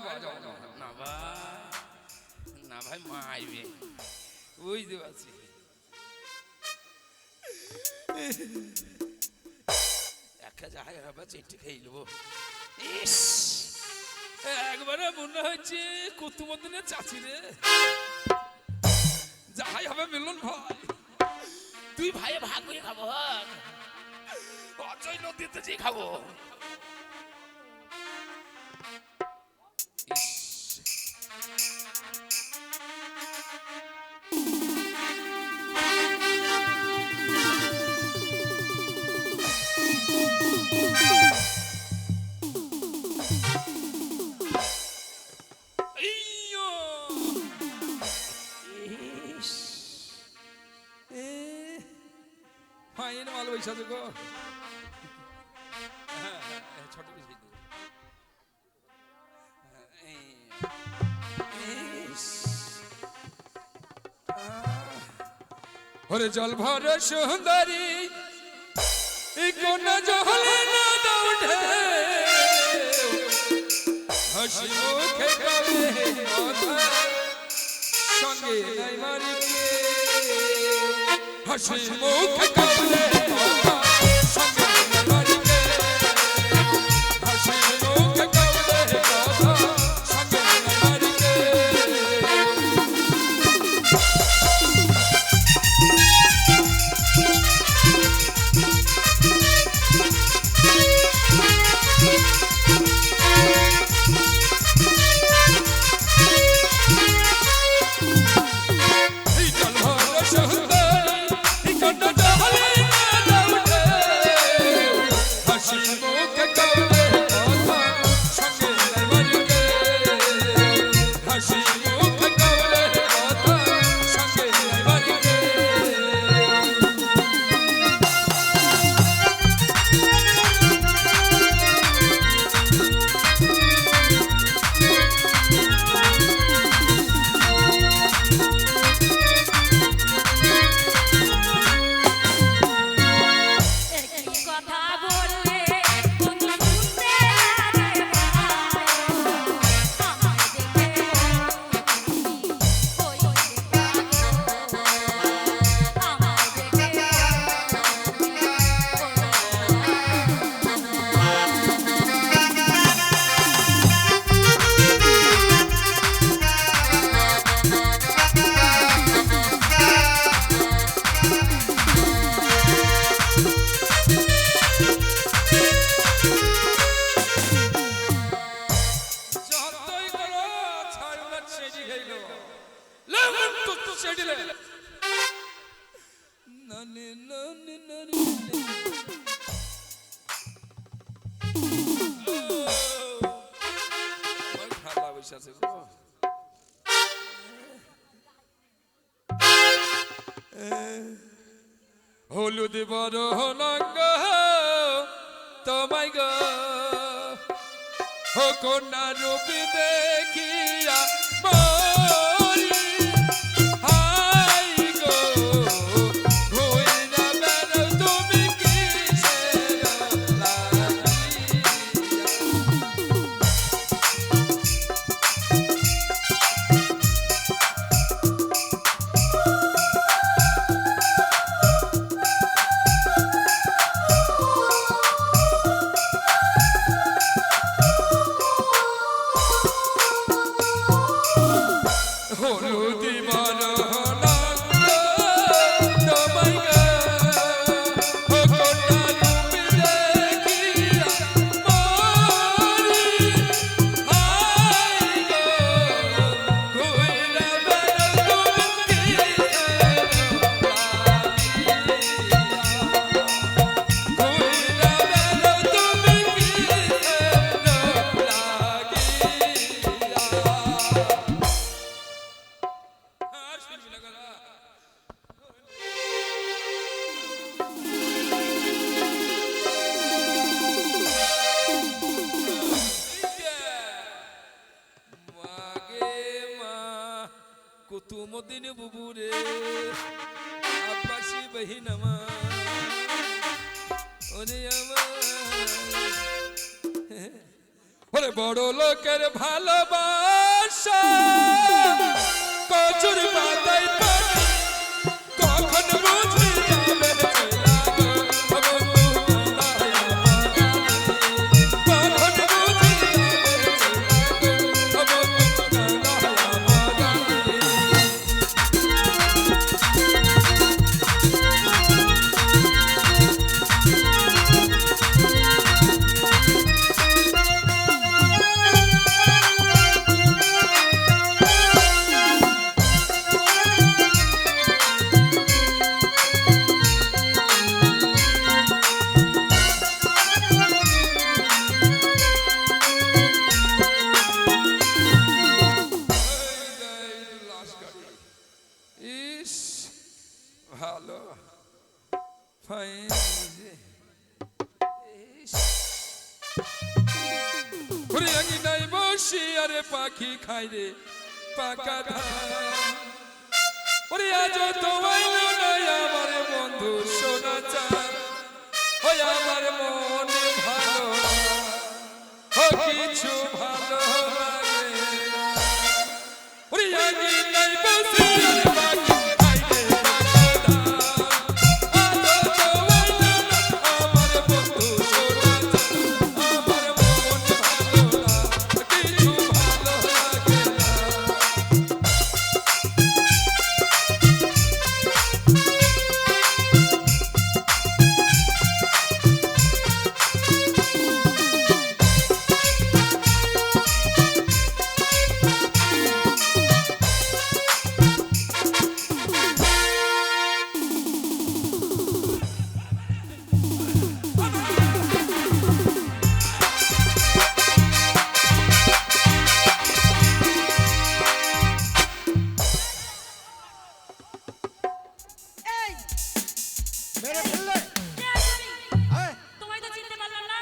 মার না ভাই না ভাই মারবে বুঝতে পারছি। হবে চেটে খেয়ে নেব। একবারে মনে হচ্ছে কুতুমদিনে চাচি রে। যাহাই হবে মিলন ভাই। তুই ভাই ভাগ হয়ে খাব হ্যাঁ? অজয় নদীতে যে খাব। ফাইন মাল গো ছোট! আহ! ওরে জল ভর সুন্দরী, কোন জহলে না দৌড়ে হাসি মুখে কবে সঙ্গে নাই মারিকে হাসি মুখে কবে নানি নানি নানি। আছে হলুদ বড় নঙ্গ তোমায় গো। কন্যা রূপী দেখিয়া ওরে বড় লোকের ভালোবাসা। কচুর পাতায় কখন জিনিস ভালো হয় নাই বসি আরে পাখি খাই রে পাকা ওরে আজ তোমায় নাই আমার বন্ধু সোনা চান ওই আমার মনে ভালো কিছু ভালো